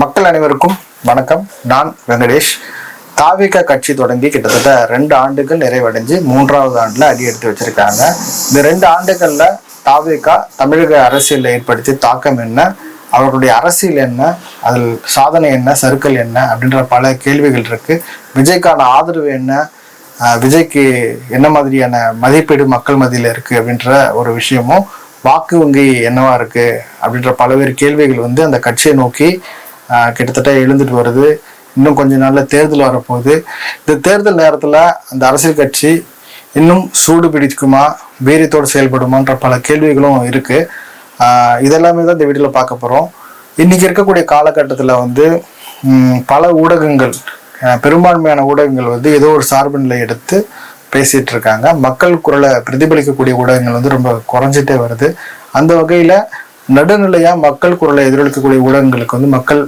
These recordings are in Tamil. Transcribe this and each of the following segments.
மக்கள் அனைவருக்கும் வணக்கம். நான் வெங்கடேஷ். தாவிக கட்சி தொடங்கி கிட்டத்தட்ட ரெண்டு ஆண்டுகள் நிறைவடைஞ்சு மூன்றாவது ஆண்டுல அடி எடுத்து வச்சிருக்காங்க. இந்த ரெண்டு ஆண்டுகள்ல தாவிகா தமிழக அரசியலில் ஏற்படுத்தி தாக்கம் என்ன? அவர்களுடைய அரசியல் என்ன? அதில் சாதனை என்ன? சருக்கள் என்ன? அப்படின்ற பல கேள்விகள் இருக்கு. விஜய்க்கான ஆதரவு என்ன? விஜய்க்கு என்ன மாதிரியான மதிப்பீடு மக்கள் மத்தியில் இருக்கு அப்படின்ற ஒரு விஷயமும் வாக்கு வங்கி என்னவா இருக்கு அப்படின்ற பல்வேறு கேள்விகள் வந்து அந்த கட்சியை நோக்கி கிட்டத்தட்ட எழுந்துட்டு வருது. இன்னும் கொஞ்ச நாள்ல தேர்தல் வரப்போகுது. இந்த தேர்தல் நேரத்துல அந்த அரசியல் கட்சி இன்னும் சூடு பிடிக்குமா வீரியத்தோடு செயல்படுமான்ற பல கேள்விகளும் இருக்கு. இதெல்லாமே தான் இந்த வீடியோல பார்க்க போறோம். இன்னைக்கு இருக்கக்கூடிய காலகட்டத்தில் வந்து பல ஊடகங்கள் பெரும்பான்மையான ஊடகங்கள் வந்து ஏதோ ஒரு சார்பு நிலை எடுத்து பேசிட்டு இருக்காங்க. மக்கள் குரலை பிரதிபலிக்கக்கூடிய ஊடகங்கள் வந்து ரொம்ப குறைஞ்சிட்டே வருது. அந்த வகையில நடுநிலையா மக்கள் குரலை எதிரொலிக்கக்கூடிய ஊடகங்களுக்கு வந்து மக்கள்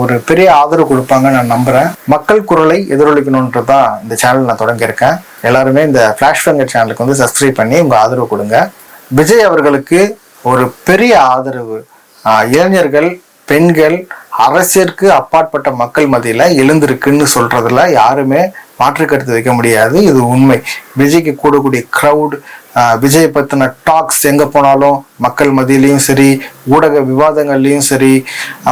ஒரு பெரிய ஆதரவு கொடுப்பாங்க நான் நம்புறேன். மக்கள் குரலை எதிரொலிக்கணுன்றது தான் இந்த சேனல் நான் தொடங்கியிருக்கேன். எல்லாருமே இந்த ஃபிளாஷ் ஃபங்கர் சேனலுக்கு வந்து சப்ஸ்கிரைப் பண்ணி உங்க ஆதரவு கொடுங்க. விஜய் அவர்களுக்கு ஒரு பெரிய ஆதரவு. இளைஞர்கள் பெண்கள் அரசியற்கு அப்பாற்பட்ட மக்கள் மத்தியில் எழுந்திருக்குன்னு சொல்றதுல யாருமே மாற்று கருத்து வைக்க முடியாது. இது உண்மை. விஜய்க்கு கூடக்கூடிய க்ரௌட் விஜய் பத்தின டாக்ஸ் எங்க போனாலும் மக்கள் மத்தியிலையும் சரி ஊடக விவாதங்கள்லையும் சரி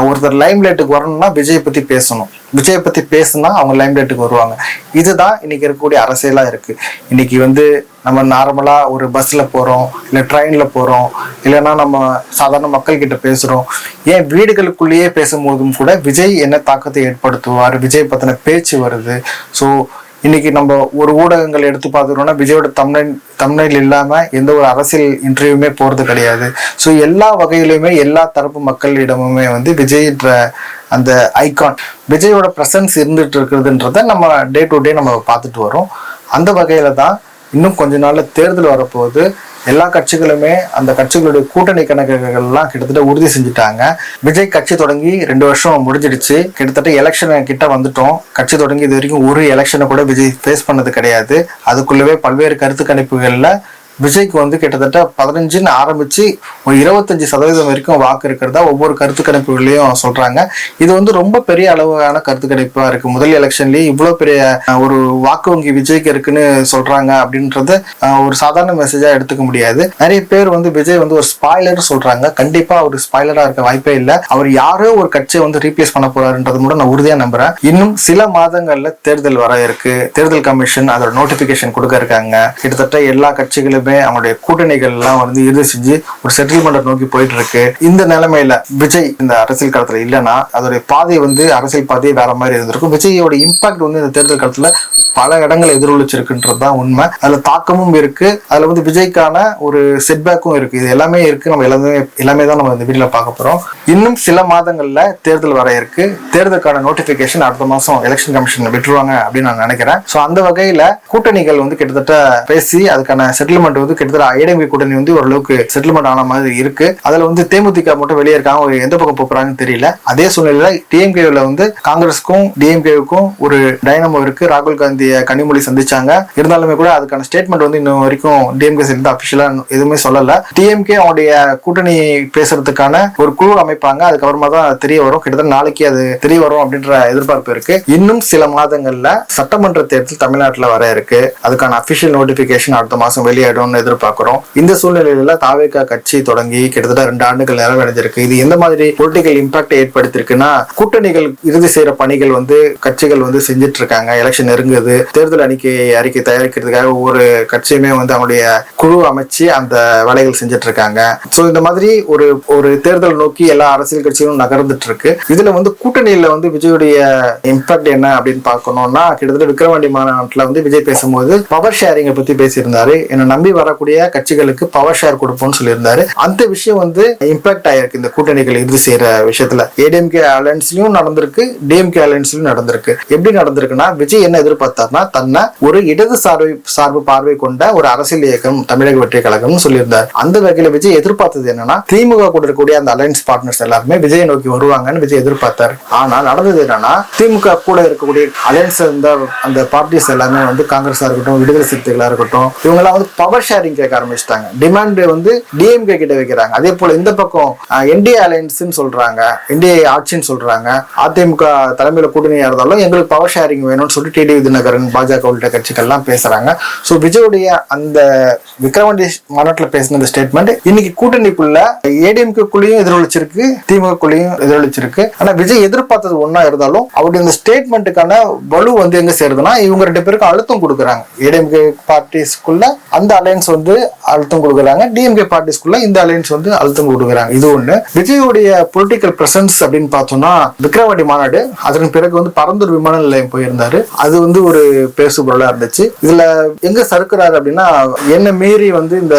ஒருத்தர் லைம் லைட்டுக்கு வரணும்னா விஜய் பத்தி பேசணும். விஜய் பத்தி பேசுனா அவங்க லைம் லைட்டுக்கு வருவாங்க. இதுதான் இன்னைக்கு இருக்கக்கூடிய அரசியலா இருக்கு. இன்னைக்கு வந்து நம்ம நார்மலா ஒரு பஸ்ல போறோம் இல்ல ட்ரெயின்ல போறோம் இல்லைன்னா நம்ம சாதாரண மக்கள் கிட்ட பேசுறோம். ஏன் வீடுகளுக்குள்ளேயே பேசும்போதும் கூட விஜய் என்ன தாக்கத்தை ஏற்படுத்துவார்? விஜய் பத்தின பேச்சு வருது. ஸோ இன்னைக்கு நம்ம ஒரு ஊடகங்கள் எடுத்து பார்த்துட்டோம்னா விஜயோட தமிழ் தமிழில் இல்லாம எந்த ஒரு அரசியல் இன்டர்வியூமே போறது கிடையாது. ஸோ எல்லா வகையிலுமே எல்லா தரப்பு மக்களிடமுமே வந்து விஜய்ன்ற அந்த ஐகான் விஜயோட ப்ரெசன்ஸ் இருந்துட்டு இருக்கிறதுன்றத நம்ம டே டு டே நம்ம பார்த்துட்டு வரோம். அந்த வகையில தான் இன்னும் கொஞ்ச நாள்ல தேர்தல் வரப்போகுது. எல்லா கட்சிகளுமே அந்த கட்சிகளுடைய கூட்டணி கணக்குகள்லாம் கிட்டத்தட்ட உறுதி செஞ்சுட்டாங்க. விஜய் கட்சி தொடங்கி ரெண்டு வருஷம் முடிஞ்சிடுச்சு. கிட்டத்தட்ட எலெக்ஷன் கிட்ட வந்துட்டோம். கட்சி தொடங்கி இது வரைக்கும் ஒரு எலெக்ஷனை கூட விஜய் ஃபேஸ் பண்ணது கிடையாது. அதுக்குள்ளவே பல்வேறு கருத்து கணிப்புகளில் விஜய்க்கு வந்து கிட்டத்தட்ட பதினஞ்சுன்னு ஆரம்பிச்சு ஒரு இருபத்தஞ்சு சதவீதம் வரைக்கும் வாக்கு இருக்கிறதா ஒவ்வொரு கருத்து கணிப்புகளையும் சொல்றாங்க. இது வந்து ரொம்ப பெரிய அளவான கருத்து கணிப்பா இருக்கு. முதல் எலெக்ஷன்லயே இவ்வளவு பெரிய ஒரு வாக்கு வங்கி விஜய்க்கு இருக்குன்னு சொல்றாங்க அப்படின்றத ஒரு சாதாரண மெசேஜா எடுத்துக்க முடியாது. நிறைய பேர் வந்து விஜய் வந்து ஒரு ஸ்பாய்லர் சொல்றாங்க. கண்டிப்பா அவர் ஸ்பாய்லரா இருக்க வாய்ப்பே இல்லை. அவர் யாரோ ஒரு கட்சியை வந்து ரீப்ளேஸ் பண்ண போறாருன்றது கூட நான் உறுதியா நம்புறேன். இன்னும் சில மாதங்கள்ல தேர்தல் வர இருக்கு. தேர்தல் கமிஷன் அதோட நோட்டிபிகேஷன் கொடுக்க இருக்காங்க. கிட்டத்தட்ட எல்லா கட்சிகளுமே அவங்களுடைய கூட்டணிகள் எல்லாம் வந்து இறுதி செஞ்சு ஒரு செட்டில்மெண்ட் நோக்கி போயிட்டு இருக்கு இந்த நிலைமையில விஜய் இந்த அரசியல் களத்துல இல்லைன்னா அதோடைய பாதை வந்து அரசியல் பாதையை வேற மாதிரி இருந்திருக்கும். விஜயோட இம்பாக்ட் வந்து இந்த தேர்தல் காலத்துல பல இடங்களை எதிரொலிச்சிருக்குன்றது தான் உண்மை. அதுல தாக்கமும் இருக்கு. அதுல வந்து விஜய்க்கான ஒரு செட்பேக்கும் இருக்கு. இது எல்லாமே இருக்கு. நம்ம எல்லாமே எல்லாமே தான் நம்ம இந்த வீடியோல பார்க்க போறோம். இன்னும் சில மாதங்கள்ல தேர்தல் வர இருக்கு. தேர்தலுக்கான நோட்டிபிகேஷன் அடுத்த மாசம் எலெக்ஷன் கமிஷன் விட்டுருவாங்க அப்படின்னு நான் நினைக்கிறேன். சோ அந்த வகையில கூட்டணிகள் வந்து கிட்டத்தட்ட பேசி அதுக்கான செட்டில்மெண்ட் வந்து கிட்டத்தட்ட ஐடம்பி கூட்டணி வந்து ஓரளவுக்கு செட்டில்மெண்ட் ஆன மாதிரி இருக்கு. அதுல வந்து தேமுதிக மட்டும் வெளியே இருக்காங்க அவங்க எந்த பக்கம் போறாங்கன்னு தெரியல. அதே சூழ்நிலையில டிஎம்கேல வந்து காங்கிரஸுக்கும் டிஎம்கேவுக்கும் ஒரு டைனமோ இருக்கு. ராகுல் காந்திய கனிமொழி சந்திச்சாங்க. இருந்தாலுமே கூட அதுக்கான ஸ்டேட்மெண்ட் வந்து இன்னும் வரைக்கும் டிஎம்கே சேர்ந்து அபிஷியலா எதுவுமே சொல்லல. டிஎம்கே அவனுடைய கூட்டணி பேசுறதுக்கான ஒரு குழு அமைப்பாங்க. அதுக்கப்புறமா தான் தெரிய வரும். கிட்டத்தட்ட நாளைக்கு அது தெரிய வரும் அப்படின்ற எதிர்பார்ப்பு இருக்கு. இன்னும் சில மாதங்கள்ல சட்டமன்ற தேர்தல் தமிழ்நாட்டுல வர இருக்கு. அதுக்கான அபிஷியல் நோட்டிபிகேஷன் அடுத்த மாசம் வெளியிடும்னு எதிர்பார்க்கிறோம். இந்த சூழ்நிலையில தாவேகா கட்சி தொடங்கி கிட்டத்தட்ட ரெண்டு ஆண்டுகள் நிறைவடைஞ்சிருக்கு. இது எந்த மாதிரி பொலிட்டிக்கல் இம்பாக்ட் ஏற்படுத்திருக்குன்னா கூட்டணிகள் இறுதி செய்யற பணிகள் வந்து கட்சிகள் வந்து செஞ்சுட்டு இருக்காங்க எலெக்ஷன் நெருங்குது. தேர்தல் அறிக்கை அறிக்கை தயாரிக்கிறதுக்காக ஒவ்வொரு கட்சியுமே வந்து அவங்களுடைய குழு அமைச்சு அந்த வேலைகள் செஞ்சுட்டு இருக்காங்க ஸோ இந்த மாதிரி ஒரு ஒரு தேர்தல் நோக்கி எல்லா அரசியல் கட்சிகளும் நகர்ந்துட்டு இருக்கு இதுல வந்து கூட்டணியில வந்து விஜயுடைய இம்பாக்ட் என்ன அப்படின்னு பார்க்கணும்னா கிட்டத்தட்ட விக்ரவாண்டி மாநாட்டில் வந்து விஜய் பேசும்போது பவர் ஷேரிங்கை பத்தி பேசியிருந்தாரு. என்னை நம்பி வரக்கூடிய கட்சிகளுக்கு பவர் ஷேர் கொடுப்போம்னு சொல்லியிருந்தாரு. அந்த விஷயம் வந்து இம்பாக்ட் ஆயிருக்கு இந்த கூட்டணிகள் இறுதி செய்யற விஷயத்துல. ஏடிஎம்கே அலையன்ஸ்லயும் நடந்திருக்கு டிஎம்கே அலையன்ஸ்லயும் நடந்திருக்கு. எப்படி நடந்திருக்குன்னா விஜய் என்ன எதிர்பார்த்தார்னா தன்னை ஒரு இடது சார்பு சார்பு பார்வை கொண்ட ஒரு அரசியல் இயக்கம் தமிழக வெற்றி கழகம்னு சொல்லியிருந்தார். அந்த வகையில விஜய் எதிர்பார்த்தது என்னன்னா திமுக கூட இருக்கக்கூடிய அந்த அலையன்ஸ் பார்ட்னர்ஸ் எல்லாருமே விஜய் நோக்கி வருவாங்கன்னு விஜய் எதிர்பார்த்தார். ஆனா நடந்தது என்னன்னா திமுக கூட இருக்கக்கூடிய அலையன்ஸ் இருந்த அந்த பார்ட்டிஸ் எல்லாமே வந்து காங்கிரஸா இருக்கட்டும் விடுதலை சிறுத்தைகளா இருக்கட்டும் இவங்க வந்து பவர் பவர் ஷேரிங் கேட்க ஆரம்பிச்சிட்டாங்க. டிமாண்ட் வந்து டிஎம்கே கிட்ட வைக்கிறாங்க. அதே போல இந்த பக்கம் என்டிஏ அலையன்ஸ்னு சொல்றாங்க. என்டிஏ ஆட்சின்னு சொல்றாங்க. அதிமுக தலைமையில கூட்டணியா இருந்தாலும் எங்களுக்கு பவர் ஷேரிங் வேணும்னு சொல்லி டிடிவி தினகரன் பாஜக உள்ளிட்ட கட்சிகள்லாம் பேசுறாங்க. ஸோ விஜயுடைய அந்த விக்ரவாண்டி மாநாட்டில் பேசின அந்த ஸ்டேட்மெண்ட் இன்னைக்கு கூட்டணிக்குள்ள ஏடிஎம்கேக்குள்ளேயும் எதிரொலிச்சிருக்கு திமுகக்குள்ளேயும் எதிரொலிச்சிருக்கு. ஆனா விஜய் எதிர்பார்த்தது ஒன்னா இருந்தாலும் அவருடைய இந்த ஸ்டேட்மெண்ட்டுக்கான வலு வந்து எங்க சேருதுன்னா இவங்க ரெண்டு பேருக்கும் அழுத்தம் கொடுக்குறாங்க. ஏடிஎம்கே பார்ட்டிஸ்க்குள்ள அந்த அலையன்ஸ் வந்து அழுத்தம் கொடுக்குறாங்க. டிஎம்கே பார்ட்டிஸ்குள்ள இந்த அலையன்ஸ் வந்து அழுத்தம் கொடுக்குறாங்க. இது ஒண்ணு. விஜயோடைய பொலிட்டிக்கல் பிரசன்ஸ் அப்படின்னு பார்த்தோம்னா விக்ரவாண்டி மாநாடு அதன் பிறகு வந்து பரந்தூர் விமான நிலையம் போயிருந்தாரு. அது வந்து ஒரு பேசுபொருளா இருந்துச்சு. இதுல எங்க சறுக்குறாரு அப்படின்னா என்ன மீறி வந்து இந்த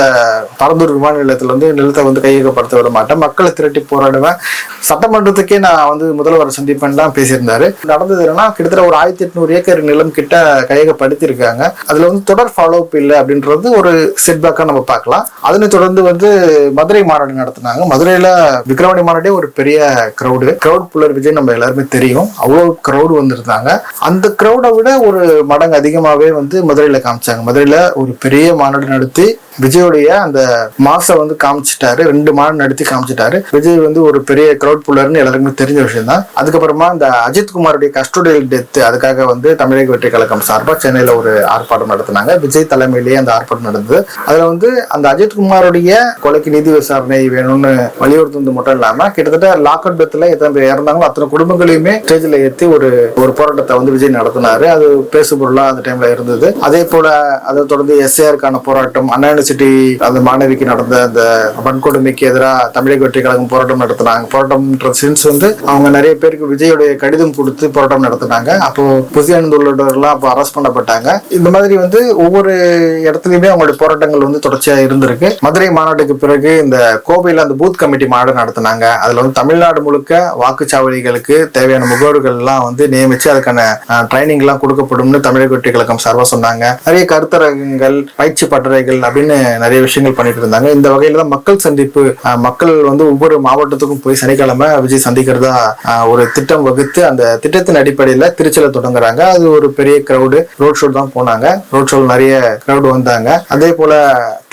பரந்தூர் விமான நிலையத்துல வந்து நிலத்தை வந்து கையகப்படுத்த விட மாட்டேன். மக்களை திரட்டி போராடுவேன். சட்டமன்றத்துக்கே நான் வந்து முதல்வர் சந்திப்பேன் தான் பேசியிருந்தாரு. நடந்தது என்னன்னா கிட்டத்தட்ட ஒரு ஆயிரத்தி எட்நூறு ஏக்கர் நிலம் கிட்ட கையகப்படுத்தியிருக்காங்க. அதுல வந்து தொடர் ஃபாலோ அப் இல்லை அப்படின்றது ஒரு செட்பேக்காக நம்ம பார்க்கலாம். அதனை தொடர்ந்து வந்து மதுரை மாநாடு நடத்தினாங்க. மதுரையில் விக்ரவாணி மாநாடே ஒரு பெரிய க்ரௌடு க்ரௌட் புல்லர் விஜய் நம்ம எல்லாருமே தெரியும். அவ்வளோ க்ரௌடு வந்திருந்தாங்க. அந்த க்ரௌடை விட ஒரு மடங்கு அதிகமாகவே வந்து மதுரையில் காமிச்சாங்க. மதுரையில் ஒரு பெரிய மாநாடு நடத்தி விஜயோடைய அந்த மாச வந்து காமிச்சிட்டாரு. ரெண்டு மாதம் நடத்தி காமிச்சிட்டாரு. விஜய் வந்து ஒரு பெரிய கிரௌட் புல்லர்னு எல்லாருக்குமே தெரிஞ்ச விஷயம் தான் அதுக்கப்புறமா இந்த அஜித் குமாருடைய கஸ்டோடியல் டெத் அதுக்காக வந்து தமிழக வெற்றி கழகம் சார்பாக சென்னையில ஒரு ஆர்ப்பாட்டம் நடத்தினாங்க. விஜய் தலைமையிலேயே அந்த ஆர்ப்பாட்டம் நடந்தது. அதுல வந்து அந்த அஜித் குமாருடைய கொலைக்கு நீதி விசாரணை வேணும்னு வலியுறுத்துறது மட்டும் இல்லாம கிட்டத்தட்ட லாக் அவுட் டெத்ல எத்தனை பேர் இறந்தாங்களோ அத்தனை குடும்பங்களையுமே ஸ்டேஜ்ல ஏற்றி ஒரு ஒரு போராட்டத்தை வந்து விஜய் நடத்தினாரு. அது பேசு பொருளா அந்த டைம்ல இருந்தது. அதே போல அதை தொடர்ந்து எஸ்ஏஆருக்கான போராட்டம் அண்ணா யூனிவர்சிட்டி அந்த மாணவிக்கு நடந்த அந்த வன்கொடுமைக்கு எதிராக தமிழக வெற்றி கழகம் போராட்டம் நடத்தினாங்க. போராட்டம்ன்ற சின்ஸ் வந்து அவங்க நிறைய பேருக்கு விஜயோடைய கடிதம் கொடுத்து போராட்டம் நடத்தினாங்க. அப்போ புதியானந்த உள்ளவர்கள்லாம் அப்போ அரெஸ்ட் பண்ணப்பட்டாங்க. இந்த மாதிரி வந்து ஒவ்வொரு இடத்துலையுமே அவங்களுடைய போராட்டங்கள் வந்து தொடர்ச்சியா இருந்திருக்கு. மதுரை மாநாட்டுக்கு பிறகு இந்த கோவையில் அந்த பூத் கமிட்டி மாநாடு நடத்தினாங்க. அதுல வந்து தமிழ்நாடு முழுக்க வாக்குச்சாவடிகளுக்கு தேவையான முகவர்கள் எல்லாம் வந்து நியமிச்சு அதுக்கான ட்ரைனிங் எல்லாம் கொடுக்கப்படும்னு தமிழக வெற்றி கழகம் சார்பாக சொன்னாங்க. நிறைய கருத்தரங்கங்கள் பயிற்சி பட்டறைகள் அப்படின்னு நிறைய விஷயங்கள் பண்ணிட்டு இருந்தாங்க. இந்த வகையில தான் மக்கள் சந்திப்பு மக்கள் வந்து ஒவ்வொரு மாவட்டத்துக்கும் போய் சனிக்கிழமை விஜய் சந்திக்கிறதா ஒரு திட்டம் வகுத்து அந்த திட்டத்தின் அடிப்படையில திருச்சியில தொடங்குறாங்க. அது ஒரு பெரிய கிரௌடு ரோட் ஷோ தான் போனாங்க. ரோட் ஷோல நிறைய கிரௌடு வந்தாங்க. அதே போல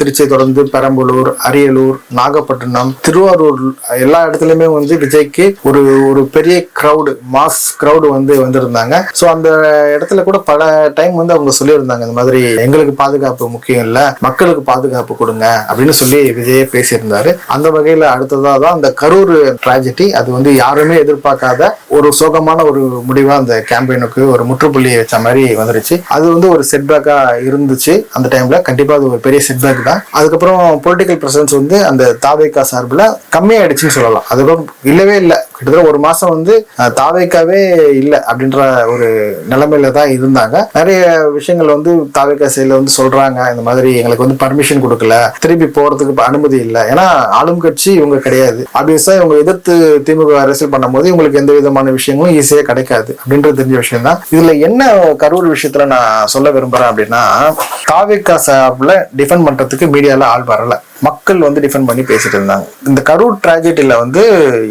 திருச்சி தொடர்ந்து பெரம்பலூர் அரியலூர் நாகப்பட்டினம் திருவாரூர் எல்லா இடத்துலயுமே வந்து விஜய்க்கு ஒரு ஒரு பெரிய கிரௌடு மாஸ் கிரௌடு வந்து வந்திருந்தாங்க. ஸோ அந்த இடத்துல கூட பல டைம் வந்து அவங்க சொல்லியிருந்தாங்க. இந்த மாதிரி எங்களுக்கு பாதுகாப்பு முக்கியம் இல்லை. மக்களுக்கு பாதுகாப்பு கொடுங்க அப்படின்னு சொல்லி விஜயே பேசியிருந்தாரு. அந்த வகையில அடுத்ததாக தான் அந்த கரூர் ட்ராஜடி அது வந்து யாருமே எதிர்பார்க்காத ஒரு சோகமான ஒரு முடிவா அந்த கேம்பெயினுக்கு ஒரு முற்றுப்புள்ளி வச்ச மாதிரி வந்துருச்சு. அது வந்து ஒரு செட்பேக்கா இருந்துச்சு அந்த டைம்ல கண்டிப்பா அது ஒரு பெரிய செட்பேக் தான். அதுக்கப்புறம் பொலிட்டிக்கல் பிரசன்ஸ் வந்து அந்த தாவேக்கா சார்பில் கம்மியாயிடுச்சுன்னு சொல்லலாம். அதுக்கப்புறம் இல்லவே இல்லை. கிட்டத்தட்ட ஒரு மாசம் வந்து தாவேக்காவே இல்லை அப்படின்ற ஒரு நிலைமையில தான் இருந்தாங்க. நிறைய விஷயங்கள் வந்து தாவேக்கா சைடில் வந்து சொல்றாங்க. இந்த மாதிரி எங்களுக்கு வந்து பர்மிஷன் கொடுக்கல. திருப்பி போறதுக்கு அனுமதி இல்லை. ஏன்னா ஆளும் கட்சி இவங்க கிடையாது. ஆப்வியஸா இவங்க எதிர்த்து திமுக அரசியல் பண்ணும்போது இவங்களுக்கு எந்த விதமான விஷயங்களும் ஈஸியா கிடைக்காது. அப்படின்றது தெரிஞ்ச விஷயம் தான் இதுல என்ன கரூர் விஷயத்துல நான் சொல்ல விரும்புறேன் அப்படின்னா காவிகா சார்பில் டிஃபெண்ட் பண்றதுக்கு மீடியால ஆள் வரல. மக்கள் வந்து டிஃபெண்ட் பண்ணி பேசிட்டு இருந்தாங்க. இந்த கரூர் ட்ராஜடியில வந்து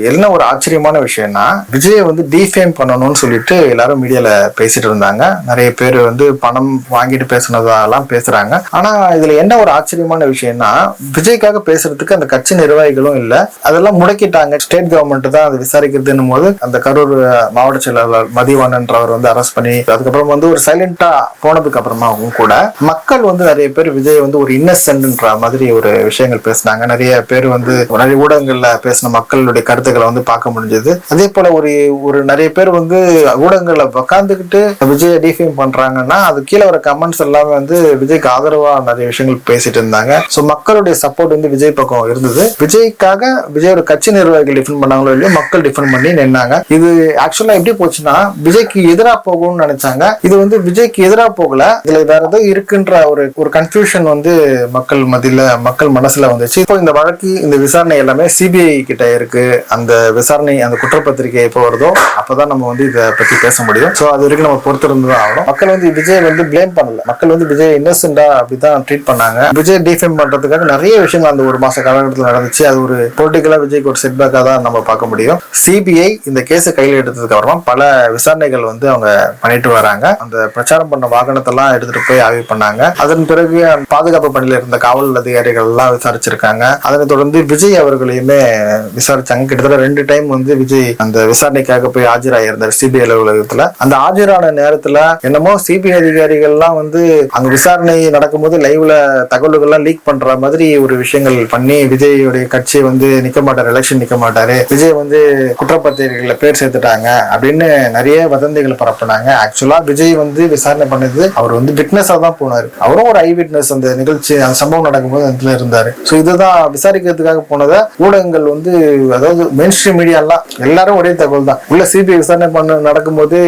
என்ன ஒரு ஆச்சரியமான விஷயம்னா விஜயை வந்து டிஃபேம் பண்ணணும்னு சொல்லிட்டு எல்லாரும் மீடியால பேசிட்டு இருந்தாங்க. நிறைய பேர் வந்து பணம் வாங்கிட்டு பேசுனதெல்லாம் பேசுறாங்க. ஆனா இதுல என்ன ஒரு ஆச்சரியமான விஷயம்னா விஜய்க்காக பேசுறதுக்கு அந்த கட்சி நிர்வாகிகளும் இல்ல. அதெல்லாம் முடக்கிட்டாங்க. ஸ்டேட் கவர்மெண்ட் தான் அதை விசாரிக்கிறதுன்னும் போது அந்த கரூர் மாவட்ட செயலாளர் மதிவாணன்றவர் வந்து அரெஸ்ட் பண்ணி அதுக்கப்புறம் வந்து ஒரு சைலண்டா போனதுக்கு அப்புறமாவும் கூட மக்கள் வந்து நிறைய பேர் விஜய் வந்து ஒரு இன்னசென்ட்ன்ற மாதிரி ஒரு விஷயங்கள் பேசினாங்க. நிறைய பேர் வந்து நிறைய ஊடகங்கள்ல பேசின மக்களுடைய கருத்துக்களை வந்து பார்க்க முடிஞ்சது. அதே போல ஒரு ஒரு நிறைய பேர் வந்து ஊடகங்கள்ல உட்காந்துக்கிட்டு விஜய் டிஃபேம் பண்றாங்கன்னா அது கீழே வர கமெண்ட்ஸ் எல்லாமே வந்து விஜய்க்கு ஆதரவா நிறைய விஷயங்கள் பேசிட்டு இருந்தாங்க. ஸோ மக்களுடைய சப்போர்ட் வந்து விஜய் பக்கம் இருந்தது. விஜய்க்காக விஜயோட கட்சி நிர்வாகிகள் டிஃபன் பண்ணாங்களோ இல்லையோ மக்கள் டிஃபன் பண்ணி நின்னாங்க. இது ஆக்சுவலா எப்படி போச்சுன்னா விஜய்க்கு எதிராக போகும்னு நினைச்சாங்க. இது வந்து விஜய்க்கு எதிராக போகல. இதுல வேற ஏதோ இருக்குன்ற ஒரு ஒரு கன்ஃபியூஷன் வந்து மக்கள் மத்தியில மக்கள் மனசுல வந்துச்சு. இப்போ இந்த வழக்கு இந்த விசாரணை எல்லாமே சிபிஐ கிட்ட இருக்கு. அந்த விசாரணை அந்த குற்றப்பத்திரிகை எப்போ வருதோ அப்பதான் நம்ம வந்து இதை பத்தி பேச முடியும். ஸோ அது வரைக்கும் நம்ம பொறுத்திருந்து தான் ஆகணும். மக்கள் வந்து விஜய் வந்து ப்ளேம் பண்ணல. மக்கள் வந்து விஜய் இன்னசென்டா அப்படிதான் ட்ரீட் பண்ணாங்க. விஜய் டிஃபைம் பண்றதுக்காக நிறைய விஷயங்கள் அந்த ஒரு மாச காலகட்டத்தில் நடந்துச்சு. அது ஒரு பொலிட்டிக்கலா விஜய்க்கு ஒரு செட்பேக்காக தான் நம்ம பார்க்க முடியும். சிபிஐ இந்த கேஸை கையில் எடுத்ததுக்கு அப்புறமா பல விசாரணைகள் வந்து அவங்க பண்ணிட்டு வராங்க. அந்த பிரச்சாரம் பண்ண வாகனத்தெல்லாம் எடுத்துட்டு போய் ஆய்வு பண்ணாங்க. அதன் பிறகு பாதுகாப்பு பணியில் இருந்த காவல் அதிகாரிகள் எல்லாம் விசாரிச்சிருக்காங்க. அதனை தொடர்ந்து விஜய் அவர்களையுமே விசாரிச்சாங்க. கிட்டத்தட்ட ரெண்டு டைம் வந்து விஜய் அந்த விசாரணைக்காக போய் ஆஜராயிருந்தார் சிபிஐ அலுவலகத்துல. அந்த ஆஜரான நேரத்துல என்னமோ சிபிஐ அதிகாரிகள்லாம் வந்து அங்க விசாரணை நடக்கும்போது லைவ்ல தகவல் தகவல்கள்லாம் லீக் பண்ற மாதிரி ஒரு விஷயங்கள் பண்ணி விஜயோடைய கட்சி வந்து நிக்க மாட்டாரு எலெக்ஷன் நிக்க மாட்டாரு. விஜய் வந்து குற்றப்பத்திரிகைகளை பேர் சேர்த்துட்டாங்க அப்படின்னு நிறைய வதந்திகள் பரப்புனாங்க. ஆக்சுவலா விஜய் வந்து விசாரணை பண்ணது அவர் வந்து விட்னஸா தான் போனாரு. அவரும் ஒரு ஐ விட்னஸ் அந்த நிகழ்ச்சி அந்த சம்பவம் நடக்கும்போது அதுல இருந்தாரு. ஸோ இதுதான் விசாரிக்கிறதுக்காக போனதை ஊடகங்கள் வந்து அதாவது மெயின் ஸ்ட்ரீம் மீடியாலாம் எல்லாரும் ஒரே தகவல் தான். உள்ள சிபிஐ விசாரணை பண்ண நடக்கும்போது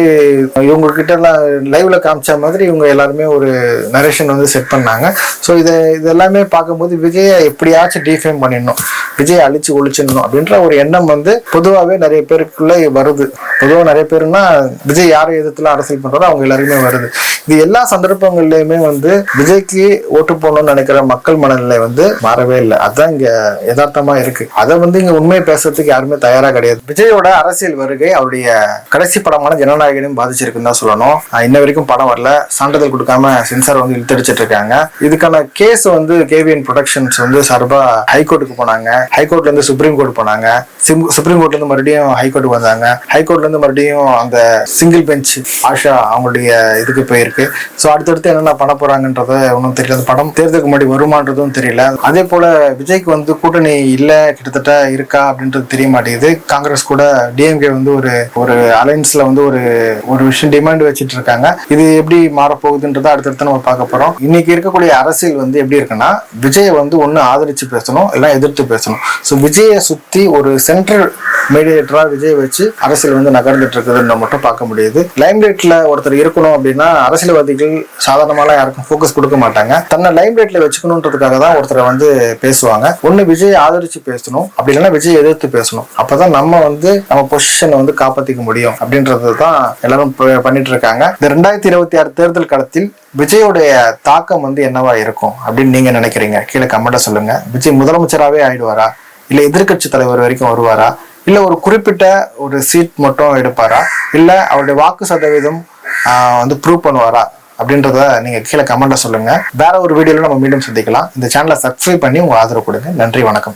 இவங்க கிட்ட எல்லாம் லைவ்ல காமிச்ச மாதிரி இவங்க எல்லாருமே ஒரு நரேஷன் வந்து செட் பண்ணாங்க. ஸோ இதை இதெல்லாமே பார்க்கும்போது விஜயை எப்படியாச்சும் டிஃபைம் பண்ணிடணும். விஜய் அழிச்சு ஒழிச்சிடணும் அப்படின்ற ஒரு எண்ணம் வந்து பொதுவாகவே நிறைய பேருக்குள்ள வருது. பொதுவாக நிறைய பேருன்னா விஜய் யாரை எதிர்த்துல அரசியல் பண்ணுறதோ அவங்க எல்லாருமே வருது. இது எல்லா சந்தர்ப்பங்கள்லையுமே வந்து விஜய்க்கு ஓட்டு போடணும்னு நினைக்கிற மக்கள் மனநிலை வந்து மாறவே இல்லை. அதுதான் இங்க யதார்த்தமா இருக்கு. அதை வந்து இங்க உண்மையை பேசுறதுக்கு யாருமே தயாரா கிடையாது. விஜயோட அரசியல் வருகை அவருடைய கடைசி படமான ஜனநாயகனையும் பாதிச்சிருக்குன்னு தான் சொல்லணும். இன்ன வரைக்கும் படம் வரல. சான்றிதழ் கொடுக்காம சென்சார் வந்து இழுத்தடிச்சிட்டு இருக்காங்க. இதுக்கான கே கேஸ் வந்து கேவிஎன் ப்ரொடக்ஷன்ஸ் வந்து சார்பா ஹைகோர்ட்டுக்கு போனாங்க. ஹைகோர்ட்ல இருந்து சுப்ரீம் கோர்ட் போனாங்க. சிம்- சுப்ரீம் கோர்ட்ல இருந்து மறுபடியும் ஹைகோர்ட்டுக்கு வந்தாங்க. ஹைகோர்ட்ல இருந்து மறுபடியும் அந்த சிங்கிள் பெஞ்ச் ஆஷா அவங்களுடைய இதுக்கு போயிருக்கு. ஸோ அடுத்தடுத்து என்னென்ன பண்ண போறாங்கன்றத ஒன்றும் தெரியல அந்த படம் தேர்தலுக்கு முன்னாடி வருமானதும் தெரியல. அதே போல விஜய்க்கு வந்து கூட்டணி இல்லை கிட்டத்தட்ட இருக்கா அப்படின்றது தெரிய மாட்டேங்குது. காங்கிரஸ் கூட டிஎம்கே வந்து ஒரு ஒரு அலைன்ஸ்ல வந்து ஒரு ஒரு விஷயம் டிமாண்ட் வச்சுட்டு இருக்காங்க. இது எப்படி மாறப்போகுதுன்றதை அடுத்தடுத்து நம்ம பார்க்க போறோம். இன்னைக்கு இருக்கக்கூடிய அரசியல் வந்து எப்படி இருக்குன்னா விஜயை வந்து ஒன்று ஆதரித்து பேசணும் எல்லாம் எதிர்த்து பேசணும். ஸோ விஜயை சுத்தி ஒரு சென்ட்ரல் மீடியேட்டரா விஜய் வச்சு அரசியல் வந்து நகர்ந்துட்டு இருக்குதுன்னு மட்டும் பார்க்க முடியுது. லைம் லைட்ல ஒருத்தர் இருக்கணும் அப்படின்னா அரசியல்வாதிகள் சாதாரணமாலாம் யாருக்கும் ஃபோக்கஸ் கொடுக்க மாட்டாங்க. தன்னை லைம் லைட்ல வச்சுக்கணுன்றதுக்காக தான் ஒருத்தரை வந்து பேசுவாங்க. ஒண்ணு விஜய் ஆதரிச்சு பேசணும். அப்படி இல்லைன்னா விஜய் எதிர்த்து பேசணும். அப்பதான் நம்ம வந்து நம்ம பொசிஷனை வந்து காப்பாத்திக்க முடியும் அப்படின்றது தான் எல்லாரும் பண்ணிட்டு இருக்காங்க. இந்த ரெண்டாயிரத்தி இருபத்தி ஆறு தேர்தல் களத்தில் விஜயோடைய தாக்கம் வந்து என்னவா இருக்கும் அப்படின்னு நீங்க நினைக்கிறீங்க? கீழே கமெண்ட சொல்லுங்க. விஜய் முதலமைச்சராகவே ஆயிடுவாரா? இல்ல எதிர்க்கட்சி தலைவர் வரைக்கும் வருவாரா? இல்ல ஒரு குறிப்பிட்ட ஒரு சீட் மட்டும் எடுப்பாரா? இல்ல அவருடைய வாக்கு சதவீதம் வந்து ப்ரூவ் பண்ணுவாரா? அப்படின்றத நீங்க கீழே கமெண்ட்ல சொல்லுங்க. வேற ஒரு வீடியோல நம்ம மீண்டும் சந்திக்கலாம். இந்த சேனலை சப்ஸ்கிரைப் பண்ணி உங்க ஆதரவு கொடுங்க. நன்றி வணக்கம்.